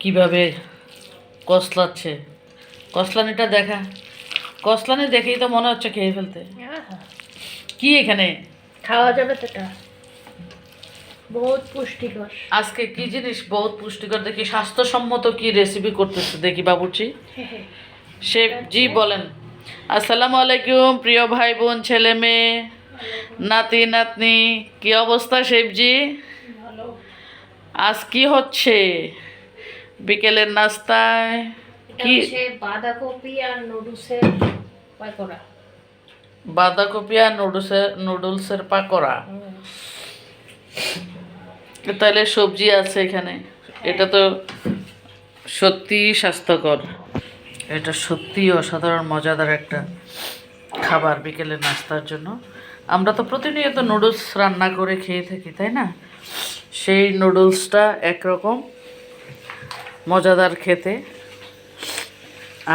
কীভাবে কসলাচ্ছে? কসলানিটা দেখা। কসলানি দেখেই তো মনে হচ্ছে খেয়ে ফেলতে। কি এখানে? খাওয়া যাবে তো বহুত পুষ্টিকর। আজকে কি জিনিস বহুত পুষ্টিকর? দেখি স্বাস্থ্যসম্মত কি রেসিপি করতেছে দেখি বাবুচি শেফ জি বলেন। আসসালামু আলাইকুম প্রিয় ভাই বোন ছেলে মেয়ে নাতি নাতনি। কি অবস্থা শেফজি? আজ কি হচ্ছে? বিকেলের নাস্তায় কি? বাঁধাকপি আর নুডলসের পাকোড়া। বাঁধাকপি আর নুডলসের নুডলসের পাকোড়া। তাহলে সবজি আছে এখানে। এটা তো সত্যি স্বাস্থ্যকর। এটা সত্যি অসাধারণ মজাদার একটা খাবার বিকেলের নাস্তার জন্য। আমরা তো প্রতিনিয়ত নুডলস রান্না করে খেয়ে থাকি তাই না? সেই নুডলসটা একরকম। মজাদার খেতে।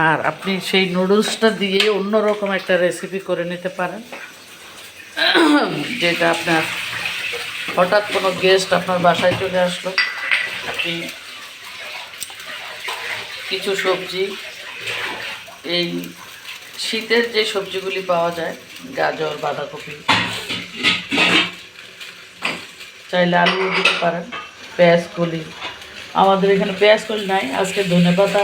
আর আপনি সেই নুডলসটা দিয়ে অন্যরকম একটা রেসিপি করে নিতে পারেন। যেটা আপনার হঠাৎ কোনো গেস্ট আপনার বাসায় চলে আসলো। আপনি কিছু সবজি, এই শীতের যে সবজিগুলি পাওয়া যায়, গাজর, বাঁধাকপি, চাইলে আলু দিতে পারেন পেঁয়াজ কলি আমাদের এখানে পেঁয়াজ কলি নাই আজকে ধনে পাতা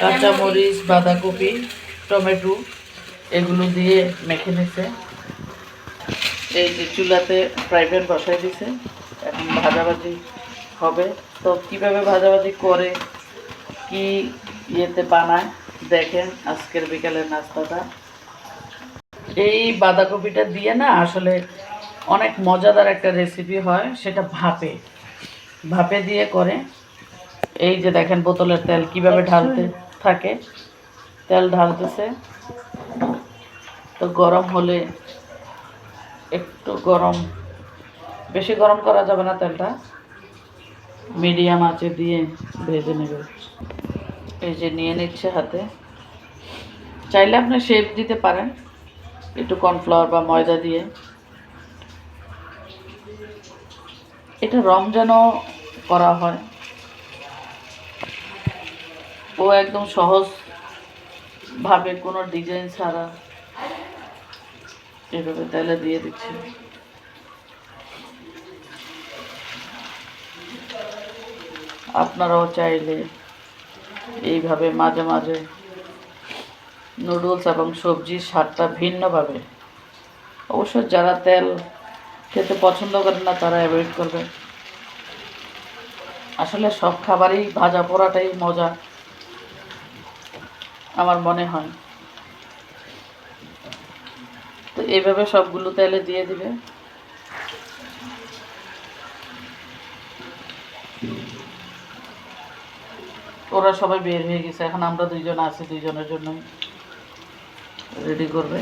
কাঁচামরিচ বাঁধাকপি টমেটো এগুলো দিয়ে মেখে নিছে। এই যে চুলাতে ফ্রাই প্যান বসাই দিছে এখন ভাজাভাজি হবে। তো কীভাবে ভাজাভাজি করে কি ইয়েতে বানায় দেখেন আজকের বিকালের নাস্তাটা। এই বাঁধাকপিটা দিয়ে না আসলে অনেক মজাদার একটা রেসিপি হয় সেটা ভাপে। ভাপে দিয়ে করে এই যে দেখেন বোতলের তেল কীভাবে ঢালতে থাকে তেল ঢালতেছে। তো গরম হলে একটু গরম বেশি গরম করা যাবে না তেলটা। মিডিয়াম আঁচে দিয়ে ভেজে নেবে। এই যে নিয়ে নিচ্ছে হাতে। চাইলে আপনি শেপ দিতে পারেন একটু কর্নফ্লাওয়ার বা ময়দা দিয়ে। এটা রমজানও করা হয়। ও একদম সহজ ভাবে কোনো ডিজাইন ছাড়া এভাবে তেলে দিয়ে দিচ্ছি। আপনারাও চাইলে এইভাবে মাঝে মাঝে নুডলস এবং সবজির স্বাদটা ভিন্নভাবে, অবশ্য যারা তেল খেতে পছন্দ করেন না তারা অ্যাভয়েড করবে আসলে সব খাবারই ভাজা পোড়াটাই মজা, আমার মনে হয়। তো এইভাবে সবগুলো তেলে দিয়ে দিবে ওরা সবাই বের হয়ে গেছে, এখন আমরা দুইজন আছি দুইজনের জন্য রেডি করবে?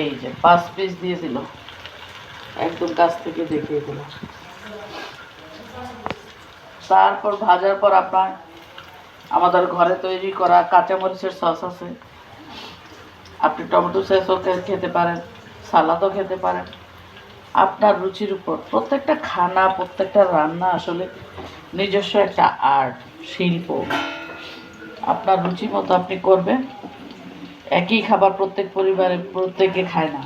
এই যে, পাঁচ পিস দিয়ে দিল। একদম কাছ থেকে দেখিয়ে দিল তারপর ভাজার পর আপনার আমাদের ঘরে তৈরি করা কাঁচামরিচের সস আছে। আপনি টমেটো সসও খেতে পারেন, সালাদও খেতে পারেন। আপনার রুচির উপর প্রত্যেকটা খানা, প্রত্যেকটা রান্না আসলে নিজস্ব একটা আর্ট, শিল্প। আপনার রুচি মতো আপনি করবেন। একই খাবার প্রত্যেক পরিবারে, প্রত্যেকে খায় না।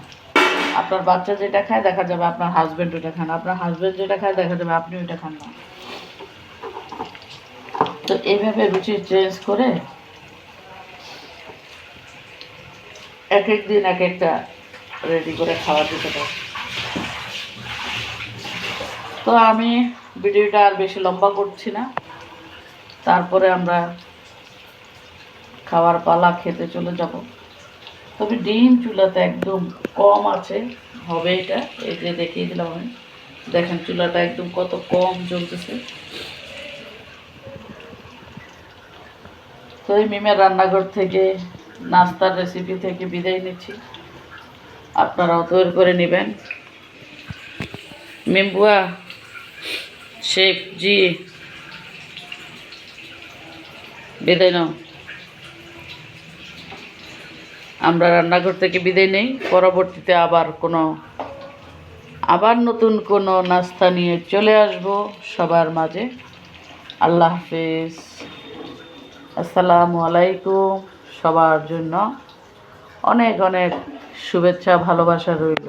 আপনার বাচ্চা যেটা খায় দেখা যাবে আপনার হাজব্যান্ড ওটা খান আপনার হাজব্যান্ড যেটা খায় দেখা যাবে আপনি ওইটা খান না। তো এইভাবে রুচি চেঞ্জ করে এক এক দিন এক একটা রেডি করে খাওয়া দিতে পারে তো আমি ভিডিওটা আর বেশি লম্বা করছি না। তারপরে আমরা খাওয়ার পালা খেতে চলে যাব। তবে ডিম চুলাতে একদম কম আছে, হবে এটা, এই যে দেখিয়ে দিলাম আমি। দেখেন চুলাটা একদম কত কম জ্বলতেছে। তো এই মিমের রান্নাঘর থেকে, নাস্তার রেসিপি থেকে বিদায় নিচ্ছি। আপনারাও তৈরি করে নেবেন। মিম্বুয়া শেফ, জি, বিদায় নাও। আমরা রান্নাঘর থেকে বিদায় নেই। পরবর্তীতে আবার কোনো, আবার নতুন কোনো নাস্তা নিয়ে চলে আসব সবার মাঝে। আল্লাহ হাফিজ। আসসালামু আলাইকুম। সবার জন্য অনেক অনেক শুভেচ্ছা, ভালোবাসা রইল।